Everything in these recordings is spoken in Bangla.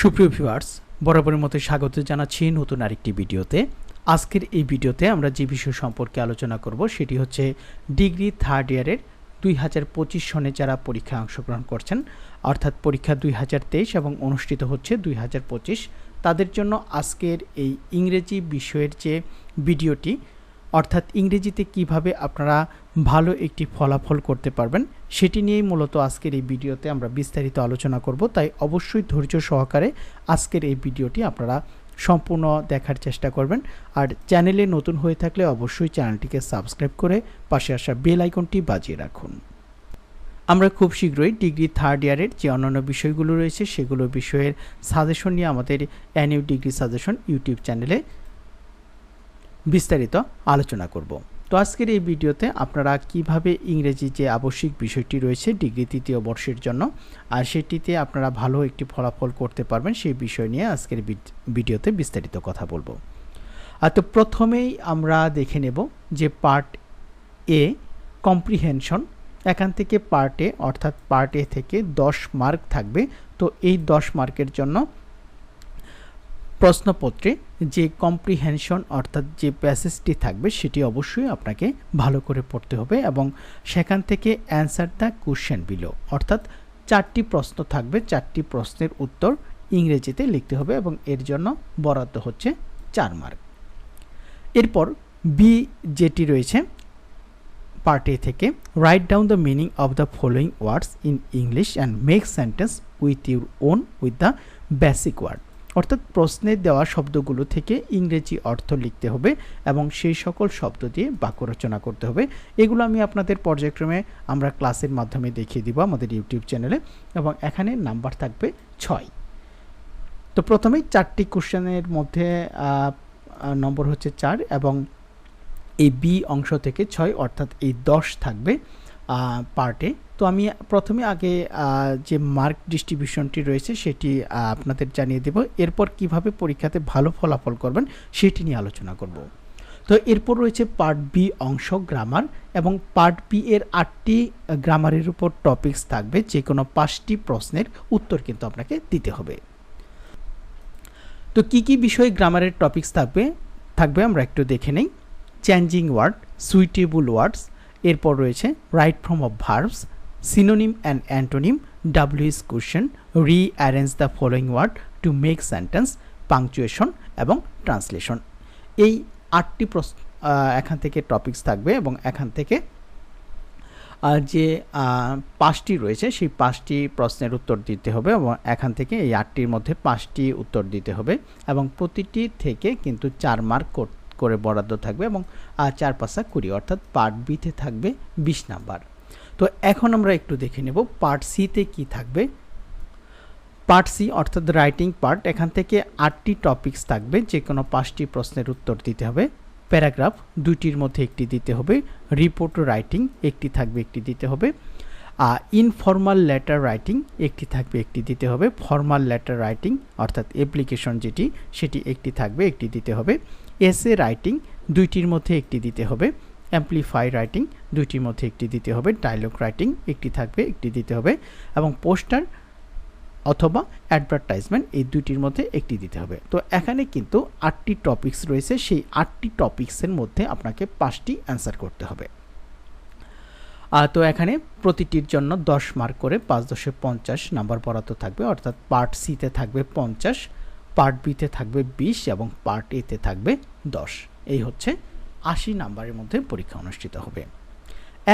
সুপ্রিয় ভিউয়ার্স বরাবরের মতো স্বাগত জানাচ্ছি নতুন আরেকটি ভিডিওতে। আজকের এই ভিডিওতে আমরা যে বিষয় সম্পর্কে আলোচনা করব সেটি হচ্ছে ডিগ্রি থার্ড ইয়ারের দুই হাজার পঁচিশ সনে যারা পরীক্ষায় অংশগ্রহণ করছেন, অর্থাৎ পরীক্ষা দুই হাজার তেইশ এবং অনুষ্ঠিত হচ্ছে দুই হাজার পঁচিশ, তাদের জন্য আজকের এই ইংরেজি বিষয়ের যে ভিডিওটি অর্থাৎ ইংরেজিতে কীভাবে আপনারা ভালো একটি ফলাফল করতে পারবেন, সেটি নিয়েই মূলত আজকের এই ভিডিওতে আমরা বিস্তারিত আলোচনা করব। তাই অবশ্যই ধৈর্য সহকারে আজকের এই ভিডিওটি আপনারা সম্পূর্ণ দেখার চেষ্টা করবেন। আর চ্যানেলে নতুন হয়ে থাকলে অবশ্যই চ্যানেলটিকে সাবস্ক্রাইব করে পাশে আসা বেল আইকনটি বাজিয়ে রাখুন। আমরা খুব শীঘ্রই ডিগ্রি থার্ড ইয়ারের যে অন্যান্য বিষয়গুলো রয়েছে, সেগুলো বিষয়ের সাজেশন নিয়ে আমাদের অ্যানিউ ডিগ্রি সাজেশন ইউটিউব চ্যানেলে বিস্তারিত আলোচনা করব। তো আজকের এই ভিডিওতে আপনারা কীভাবে ইংরেজি যে আবশ্যিক বিষয়টি রয়েছে ডিগ্রি তৃতীয় বর্ষের জন্য, আর সেটিতে আপনারা ভালো একটি ফলাফল করতে পারবেন, সেই বিষয় নিয়ে আজকের ভিডিওতে বিস্তারিত কথা বলব। আর তো প্রথমেই আমরা দেখে নেব যে পার্ট এ কম্প্রিহেনশন, এখান থেকে পার্ট এ অর্থাৎ পার্ট এ থেকে দশ মার্ক থাকবে। তো এই দশ মার্কের জন্য প্রশ্নপত্রে যে কম্প্রিহেনশন অর্থাৎ যে প্যাসেজটি থাকবে, সেটি অবশ্যই আপনাকে ভালো করে পড়তে হবে এবং সেখান থেকে অ্যান্সার দ্য কোশ্চেন বিলো অর্থাৎ চারটি প্রশ্ন থাকবে, চারটি প্রশ্নের উত্তর ইংরেজিতে লিখতে হবে এবং এর জন্য বরাদ্দ হচ্ছে চার মার্ক এরপর বি যেটি রয়েছে পার্ট থেকে write down the meaning of the following words in English and make sentence with your own with the basic word অর্থাৎ প্রশ্নে দেওয়া শব্দগুলো থেকে ইংরেজি অর্থ লিখতে হবে এবং সেই সকল শব্দ দিয়ে বাক্য রচনা করতে হবে। এগুলো আমি আপনাদের পর্যায়ক্রমে আমরা ক্লাসের মাধ্যমে দেখিয়ে দিব আমাদের ইউটিউব চ্যানেলে এবং এখানে নাম্বার থাকবে ছয়। তো প্রথমেই চারটি কোশ্চেনের মধ্যে নম্বর হচ্ছে চার এবং এই বি অংশ থেকে ছয় অর্থাৎ এই দশ থাকবে। পার্টে তো আমি প্রথমে আগে যে মার্ক ডিস্ট্রিবিউশনটি রয়েছে সেটি আপনাদের জানিয়ে দেব। এরপর কীভাবে পরীক্ষাতে ভালো ফলাফল করবেন সেটি নিয়ে আলোচনা করব। তো এরপর রয়েছে পার্ট বি অংশ গ্রামার এবং পার্ট বি এর আটটি গ্রামারের উপর টপিকস থাকবে। যে কোনো পাঁচটি প্রশ্নের উত্তর কিন্তু আপনাকে দিতে হবে। তো কি কি বিষয়ে গ্রামারের টপিকস থাকবে থাকবে আমরা একটু দেখে নেই। চেঞ্জিং ওয়ার্ড সুইটেবল ওয়ার্ডস এরপর রয়েছে write form of verbs synonym and antonym WS question rearrange the following word to make sentence punctuation এবং ট্রান্সলেশন এই আটটি প্রশ্ন এখান থেকে টপিকস থাকবে এবং এখান থেকে যে পাঁচটি রয়েছে সেই পাঁচটি প্রশ্নের উত্তর দিতে হবে এবং এখান থেকে এই আটটির মধ্যে পাঁচটি উত্তর দিতে হবে এবং প্রতিটি থেকে কিন্তু চার মার্ক কর- করে বরাদ্দ থাকবে এবং চার পাঁচা কুড়ি, অর্থাৎ পার্ট বিতে থাকবে বিশ নাম্বার। তো এখন আমরা একটু দেখে নেব পার্ট সিতে কি থাকবে। পার্ট সি অর্থাৎ রাইটিং পার্ট, এখান থেকে আটটি টপিকস থাকবে যে কোনো পাঁচটি প্রশ্নের উত্তর দিতে হবে। প্যারাগ্রাফ দুইটির মধ্যে একটি দিতে হবে, রিপোর্ট রাইটিং একটি থাকবে, একটি দিতে হবে। আর ইনফর্মাল লেটার রাইটিং একটি থাকবে, একটি দিতে হবে। ফর্মাল লেটার রাইটিং, অর্থাৎ অ্যাপ্লিকেশন যেটি, সেটি একটি থাকবে, একটি দিতে হবে। এসএ রাইটিং দুইটির মধ্যে একটি দিতে হবে অ্যাম্পলিফাই রাইটিং দুইটির মধ্যে একটি দিতে হবে ডায়লগ রাইটিং একটি থাকবে, একটি দিতে হবে এবং পোস্টার অথবা অ্যাডভার্টাইজমেন্ট এই দুটির মধ্যে একটি দিতে হবে। তো এখানে কিন্তু আটটি টপিকস রয়েছে, সেই আটটি টপিকসের মধ্যে আপনাকে পাঁচটি অ্যান্সার করতে হবে। তো এখানে প্রতিটির জন্য দশ মার্ক করে পাঁচ দশে পঞ্চাশ নাম্বার বরাদ্দ থাকবে, অর্থাৎ পার্ট সিতে থাকবে পঞ্চাশ। পার্ট বিতে থাকবে বিশ এবং পার্ট এতে থাকবে দশ। এই হচ্ছে আশি নাম্বারের মধ্যে পরীক্ষা অনুষ্ঠিত হবে।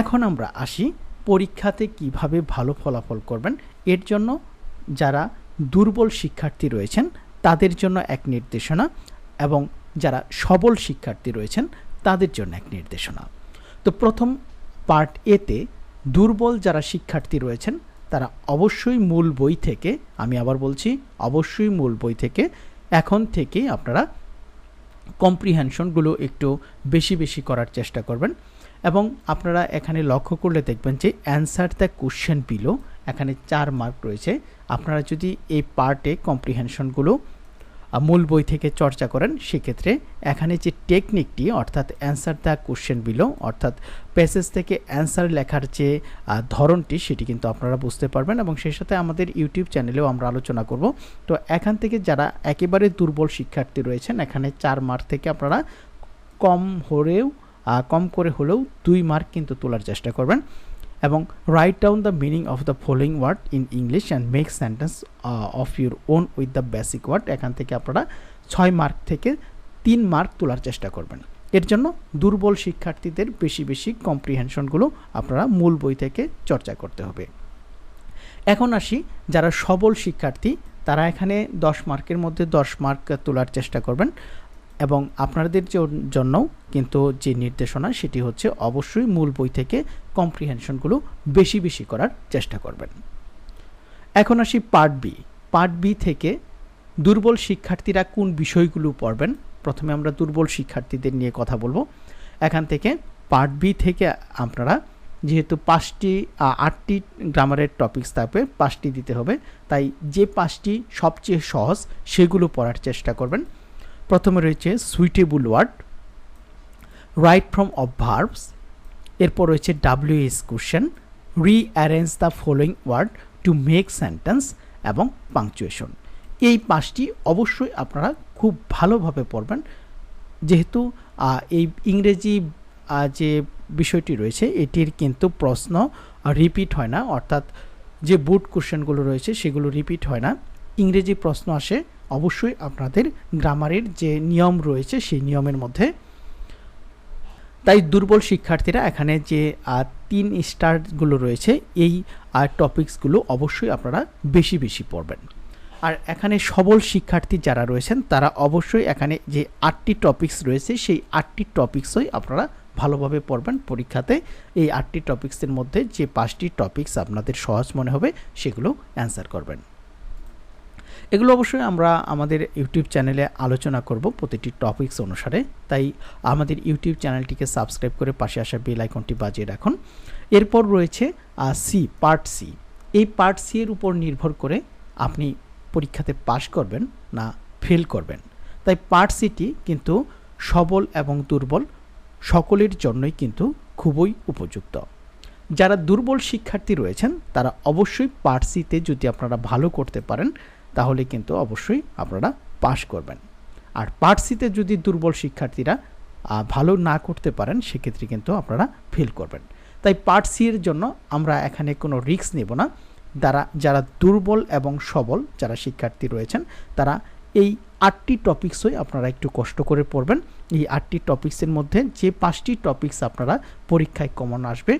এখন আমরা আসি পরীক্ষাতে কীভাবে ভালো ফলাফল করবেন। এর জন্য যারা দুর্বল শিক্ষার্থী রয়েছেন, তাদের জন্য এক নির্দেশনা এবং যারা সবল শিক্ষার্থী রয়েছেন, তাদের জন্য এক নির্দেশনা। তো প্রথম পার্ট এতে দুর্বল যারা শিক্ষার্থী রয়েছেন তারা অবশ্যই মূল বই থেকে, আমি আবার বলছি, অবশ্যই মূল বই থেকে, এখন থেকেই আপনারা কম্প্রিহেনশনগুলো একটু বেশি বেশি করার চেষ্টা করবেন। এবং আপনারা এখানে লক্ষ্য করলে দেখবেন যে অ্যান্সার দ্য কোশ্চেন পিলো এখানে চার মার্ক রয়েছে। আপনারা যদি এই পার্টে কম্প্রিহেনশনগুলো মূল বই থেকে চর্চা করেন, সেক্ষেত্রে এখানে যে টেকনিকটি অর্থাৎ অ্যান্সার দ্য কোশ্চেন বিলো অর্থাৎ প্যাসেজ থেকে অ্যান্সার লেখার যে ধরনটি, সেটি কিন্তু আপনারা বুঝতে পারবেন এবং সেই সাথে আমাদের ইউটিউব চ্যানেলেও আমরা আলোচনা করব। তো এখান থেকে যারা একেবারে দুর্বল শিক্ষার্থী রয়েছেন, এখানে চার মার্ক থেকে আপনারা কম হলেও কম করে হলেও দুই মার্ক কিন্তু তোলার চেষ্টা করবেন। এবং write down the meaning of the following word in English and make sentence of your own with the basic word এখান থেকে আপনারা ছয় মার্ক থেকে তিন মার্ক তোলার চেষ্টা করবেন। এর জন্য দুর্বল শিক্ষার্থীদের বেশি বেশি কম্প্রিহেনশনগুলো আপনারা মূল বই থেকে চর্চা করতে হবে। এখন আসি, যারা সবল শিক্ষার্থী, তারা এখানে দশ মার্কের মধ্যে দশ মার্ক তোলার চেষ্টা করবেন। এবং আপনাদের জন্যও কিন্তু যে নির্দেশনা সেটি হচ্ছে অবশ্যই মূল বই থেকে কম্প্রিহেনশনগুলো বেশি বেশি করার চেষ্টা করবেন। এখন আসি পার্ট বি পার্ট বি থেকে দুর্বল শিক্ষার্থীরা কোন বিষয়গুলো পড়বেন? প্রথমে আমরা দুর্বল শিক্ষার্থীদের নিয়ে কথা বলব। এখান থেকে পার্ট বি থেকে আপনারা যেহেতু পাঁচটি আটটি গ্রামারের টপিকস থাকবে, পাঁচটি দিতে হবে, তাই যে পাঁচটি সবচেয়ে সহজ সেগুলো পড়ার চেষ্টা করবেন। প্রথমে রয়েছে suitable word write from of verbs এরপর রয়েছে WS question rearrange the following word to make sentence এবং পাংচুয়েশন এই পাঁচটি অবশ্যই আপনারা খুব ভালোভাবে পড়বেন। যেহেতু এই ইংরেজি যে বিষয়টি রয়েছে, এটির কিন্তু প্রশ্ন রিপিট হয় না। অর্থাৎ যে বুট কোশ্চেনগুলো রয়েছে, সেগুলো রিপিট হয় না। ইংরেজি প্রশ্ন আসে অবশ্যই আপনাদের গ্রামারের যে নিয়ম রয়েছে সেই নিয়মের মধ্যে। তাই দুর্বল শিক্ষার্থীরা এখানে যে তিন স্টারগুলো রয়েছে, এই টপিকসগুলো অবশ্যই আপনারা বেশি বেশি পড়বেন। আর এখানে সবল শিক্ষার্থী যারা রয়েছেন, তারা অবশ্যই এখানে যে আটটি টপিকস রয়েছে, সেই আটটি টপিকসই আপনারা ভালোভাবে পড়বেন পরীক্ষাতে। এই আটটি টপিকসের মধ্যে যে পাঁচটি টপিকস আপনাদের সহজ মনে হবে, সেগুলো অ্যান্সার করবেন। এগুলো অবশ্যই আমরা আমাদের ইউটিউব চ্যানেলে আলোচনা করব প্রতিটি টপিকস অনুসারে। তাই আমাদের ইউটিউব চ্যানেলটিকে সাবস্ক্রাইব করে পাশে আসা বেল আইকনটি বাজিয়ে রাখুন। এরপর রয়েছে সি পার্ট সি এই পার্ট সি এর উপর নির্ভর করে আপনি পরীক্ষাতে পাশ করবেন না ফেল করবেন। তাই পার্ট সিটি কিন্তু সবল এবং দুর্বল, সকলের জন্যই কিন্তু খুবই উপযুক্ত। যারা দুর্বল শিক্ষার্থী রয়েছেন, তারা অবশ্যই পার্ট সিতে যদি আপনারা ভালো করতে পারেন তাহলে কিন্তু অবশ্যই আপনারা পাশ করবেন। আর পার্ট সিতে যদি দুর্বল শিক্ষার্থীরা ভালো না করতে পারেন, সেক্ষেত্রে কিন্তু আপনারা ফেল করবেন। তাই পার্ট সি এর জন্য আমরা এখানে কোনো রিস্ক নেব না। যারা যারা দুর্বল এবং সবল যারা শিক্ষার্থী রয়েছেন, তারা এই আটটি টপিক্সই আপনারা একটু কষ্ট করে পড়বেন। এই আটটি টপিকসের মধ্যে যে পাঁচটি টপিকস আপনারা পরীক্ষায় কমন আসবে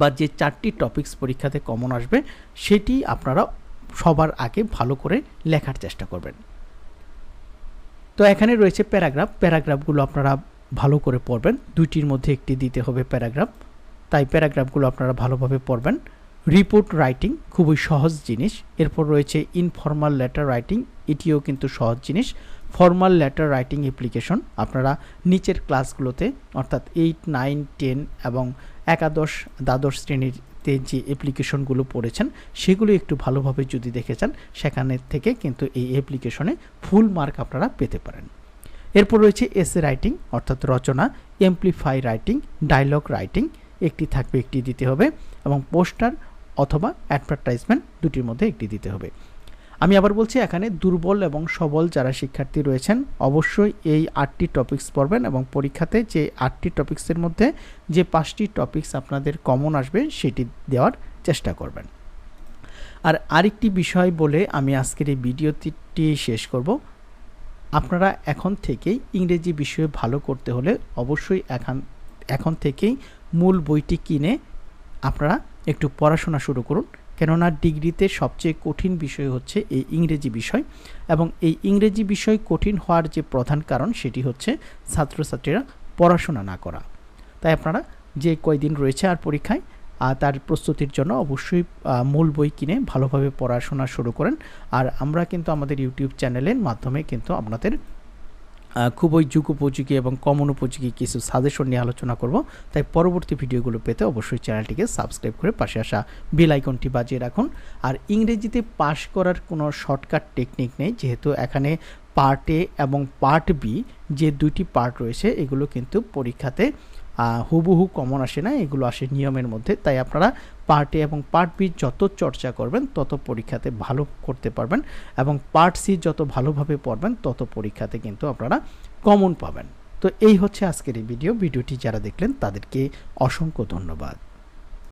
বা যে চারটি টপিক্স পরীক্ষাতে কমন আসবে, সেটি আপনারা সবার আগে ভালো করে লেখার চেষ্টা করবেন। তো এখানে রয়েছে প্যারাগ্রাফ। প্যারাগ্রাফগুলো আপনারা ভালো করে পড়বেন। দুইটির মধ্যে একটি দিতে হবে প্যারাগ্রাফ। তাই প্যারাগ্রাফগুলো আপনারা ভালোভাবে পড়বেন। রিপোর্ট রাইটিং খুবই সহজ জিনিস। এরপর রয়েছে ইনফর্মাল লেটার রাইটিং। এটিও কিন্তু সহজ জিনিস। ফর্মাল লেটার রাইটিং অ্যাপ্লিকেশন আপনারা নিচের ক্লাসগুলোতে, অর্থাৎ এইট, নাইন, টেন এবং একাদশ, দ্বাদশ শ্রেণীতে যে অ্যাপ্লিকেশনগুলো পড়েছেন, সেগুলো একটু ভালোভাবে যদি দেখে চান সেখানের থেকে কিন্তু এই অ্যাপ্লিকেশনে ফুল মার্ক আপনারা পেতে পারেন। এরপর রয়েছে এসে রাইটিং অর্থাৎ রচনা এমপ্লিফাই রাইটিং ডায়লগ রাইটিং একটি থাকবে, একটি দিতে হবে এবং পোস্টার অথবা অ্যাডভার্টাইজমেন্ট দুটির মধ্যে একটি দিতে হবে। আমি আবার বলছি, এখানে দুর্বল এবং সবল যারা শিক্ষার্থী রয়েছেন, অবশ্যই এই আটটি টপিক্স পড়বেন এবং পরীক্ষাতে যে আটটি টপিকসের মধ্যে যে পাঁচটি টপিক্স আপনাদের কমন আসবে, সেটি দেওয়ার চেষ্টা করবেন। আর আরেকটি বিষয় বলে আমি আজকের এই ভিডিওটি শেষ করব। আপনারা এখন থেকেই ইংরেজি বিষয়ে ভালো করতে হলে অবশ্যই এখন এখন থেকেই মূল বইটি কিনে আপনারা একটু পড়াশোনা শুরু করুন। কেননা ডিগ্রিতে সবচেয়ে কঠিন বিষয় হচ্ছে এই ইংরেজি বিষয় এবং এই ইংরেজি বিষয় কঠিন হওয়ার যে প্রধান কারণ সেটি হচ্ছে ছাত্রছাত্রীরা পড়াশোনা না করা। তাই আপনারা যে কয়দিন রয়েছে আর পরীক্ষায় আহ, তার প্রস্তুতির জন্য অবশ্যই মূল বই কিনে ভালোভাবে পড়াশোনা শুরু করেন। আর আমরা কিন্তু আমাদের ইউটিউব চ্যানেলের মাধ্যমে কিন্তু আপনাদের খুবই যুগোপযোগী এবং কমন উপযোগী কিছু সাজেশন নিয়ে আলোচনা করব। তাই পরবর্তী ভিডিওগুলো পেতে অবশ্যই চ্যানেলটিকে সাবস্ক্রাইব করে পাশে আসা বেল আইকনটি বাজিয়ে রাখুন। আর ইংরেজিতে পাশ করার কোনো শর্টকাট টেকনিক নেই, যেহেতু এখানে পার্ট এ এবং পার্ট বি যে দুইটি পার্ট রয়েছে, এগুলো কিন্তু পরীক্ষাতে হুবহু কমন আসে না, এগুলো আসে নিয়মের মধ্যে। তাই আপনারা পার্ট এ এবং পার্ট বি যত চর্চা করবেন, তত পরীক্ষাতে ভালো করতে পারবেন এবং পার্ট সি যত ভালোভাবে পড়বেন, তত পরীক্ষাতে কিন্তু আপনারা কমন পাবেন। তো এই হচ্ছে আজকের এই ভিডিও ভিডিওটি যারা দেখলেন, তাদেরকে অসংখ্য ধন্যবাদ।